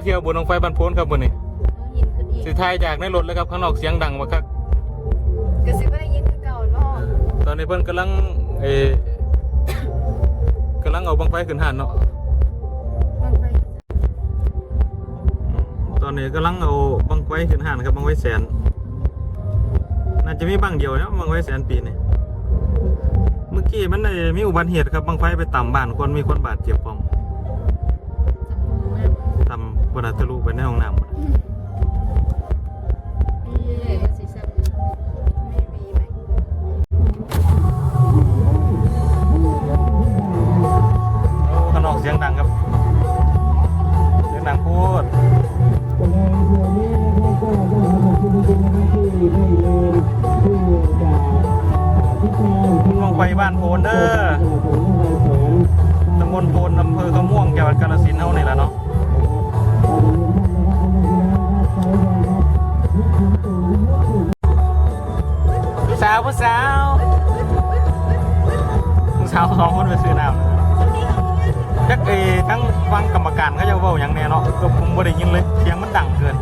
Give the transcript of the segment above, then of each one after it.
มาเที่ยวบุญลงไฟบันโพนครับวันนี้ยินขึ้นอีกสิทายจากในรถเลยครับข้างนอกเสียงดังมากครับก็สิบ่ได้ยินคือเก่าเนาะตอนนี้เพิ่นกำลังเออกำลังเอาบังไฟขึ้นหันเนาะบางไปตอนนี้กำลังเอาบังไฟขึ้นหันครับบังไฟแสนน่าจะมีบังเดียวนะบังไฟแสนปีนี่เมื่อกี้มันได้มีอุบัติเหตุครับบังไฟไปต่ำบ้านคนมีคนบาดเจ็บพร้อม จำนวนมากต่ำคนอาจจะลูกไปในห้องน้ำหมดนี่ก็สิซับไม่มีไหมโอ้ข้างนอกเสียงดังครับ เสียงดังพูดลงไปบ้านโพนเด้อ ผู้สาวผู้สาสองคนไปซื้อน้ำจักเอทั้งฟังกรรมการเขาจะเว้าอย่างแน่เนาะก็ผมบ่ได้ยินเลยเสียงมันดังเกิน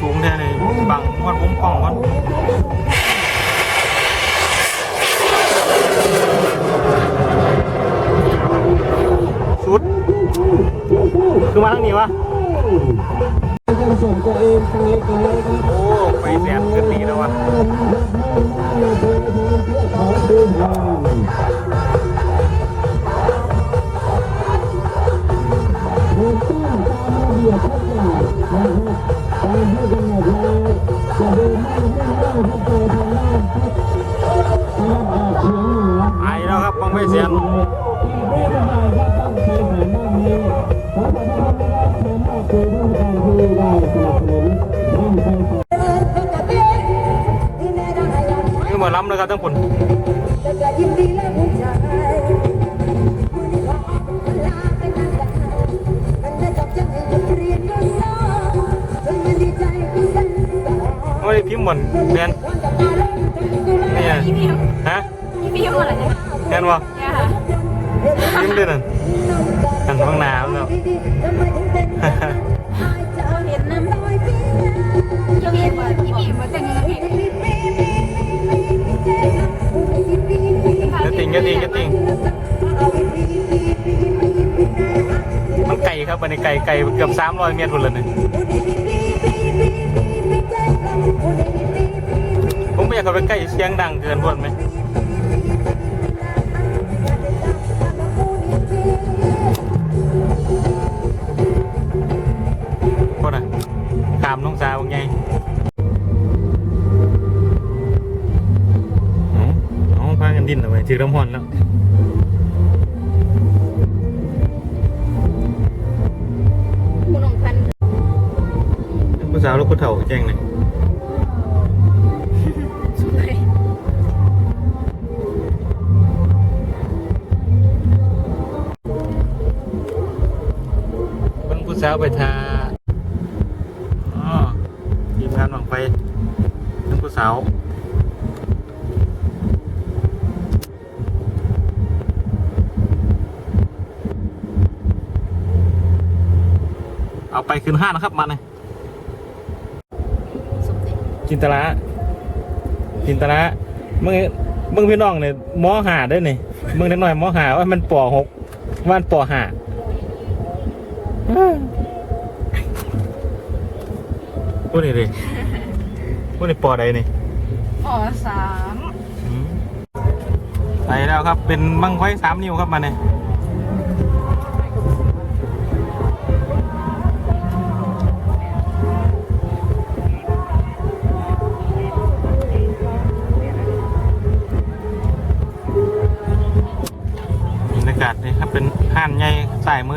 สูงแท้เลยบังวัดวงกล้องก่อนสุด คือมาทางนี้วะโอ้ไฟแสนขึ้นนี่แล้ววะ อแล้วครับบังไฟเสียนนี่หมอลำเลยครับทั้งคนไม่ได้พิมพ์บนแมนนี่ไงพี่พิมพ์ฮะพี่พิมพ์อะไรเนี่ย แมนวะเนี่ยค่ะพิมด้วยนั่นหันข้างหน้าแล้วเราเห็นนะเราเห็นว่าพี่พิมพ์มาแต่งงานเองจะติงจะติงจะติงมันไก่ครับมันไก่ไก่เกือบ300เมตรคนละหนึ่งผมไม่อยากเข้าไปใกล้เสียงดังเกินพวดไหม ดิ้นเอาไว้ถือน้ำหอนแล้วคุณองพันธ์ผู้สาวลูกผู้เฒ่าแจ้งหน่อยสวยเบิ่งผู้สาวไปทาอ๋อทีมงานหวังไฟเบิ่งผู้สาว เอาไปคืนห้านะครับมันเลยจินตละจินตละมึงมึงพี่น้องเนี่ยมอหาได้นี่มึงนิดหน่อยมอหาว่ามันป่อหกวันป่อหาพูดนี่ดิพูดนี่ปอใดนี่ป่อสามไปแล้วครับเป็นมังไฟสามนิ้วครับมาเนี่ย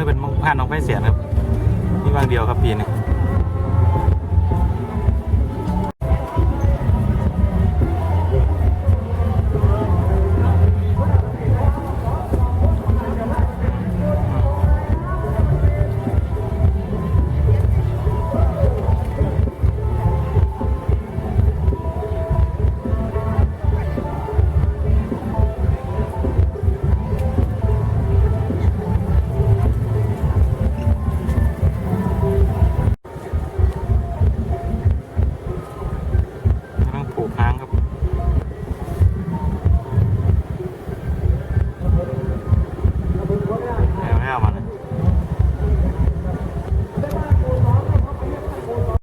เป็นผ่านน้องไฟเสียนะครับมีบางเดียวครับปีนี้